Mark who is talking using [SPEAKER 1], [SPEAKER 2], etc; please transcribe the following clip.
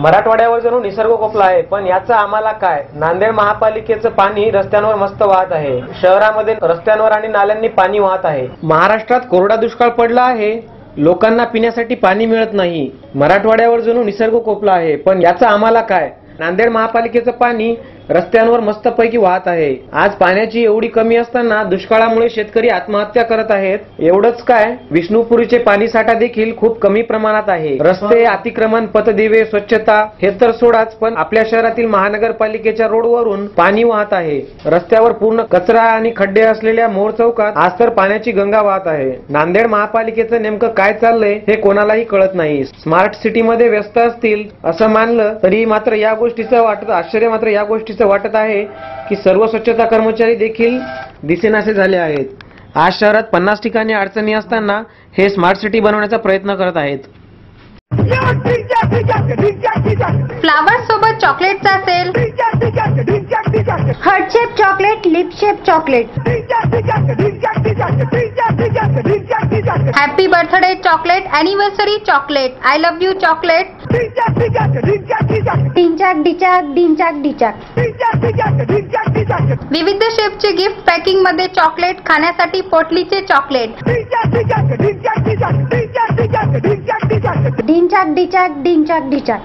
[SPEAKER 1] मराठवाड्यावर जणू निसर्ग कोपला आहे पण याचा आम्हाला काय? नांदेड महापालिकेचं पाणी रस्त्यांवर मस्त वाहत आहे. शहरामध्ये रस्त्यांवर आणि नाल्यांनी पाणी वाहत आहे. महाराष्ट्रात कोरडा दुष्काळ पडला आहे. लोकांना पिण्यासाठी पाणी मिळत नाही. मराठवाड्यावर जणू निसर्ग कोपला आहे पण याचं आम्हाला काय? नांदेड महापालिकेचं पाणी रस्त्यांवर मस्तपैकी वाहत आहे. आज पाण्याची एवढी कमी असताना दुष्काळामुळे शेतकरी आत्महत्या करत आहेत. एवढंच काय विष्णुपुरीचे पाणी साठा देखील खूप कमी प्रमाणात आहे. रस्ते अतिक्रमण पथदिवे स्वच्छता हे तर सोडाच पण आपल्या शहरातील महानगरपालिकेच्या रोडवरून पाणी वाहत आहे. रस्त्यावर पूर्ण कचरा आणि खड्डे असलेल्या मोर चौकात आज तर पाण्याची गंगा वाहत आहे. नांदेड महापालिकेचं नेमकं काय चाललंय हे कोणालाही कळत नाही. स्मार्ट सिटीमध्ये व्यस्त असतील असं मानलं तरी मात्र या गोष्टीचं वाटत आश्चर्य मात्र या गोष्टी गोष्टीचं वाटत आहे की सर्व स्वच्छता कर्मचारी देखील दिसेनासे झाले आहेत. आज शहरात पन्नास ठिकाणी अडचणी असताना हे स्मार्ट सिटी बनवण्याचा प्रयत्न करत आहेत.
[SPEAKER 2] फ्लावर सोबत चॉकलेटचा sale heart shape chocolate lip shape chocolate happy birthday chocolate anniversary chocolate I love you chocolate डिचाक डिंचाक डिचाक विविध शेपचे गिफ्ट पॅकिंगमध्ये चॉकलेट खाण्यासाठी पोटलीचे चॉकलेट डिंचाक डिचाक डिंचाक डिचाक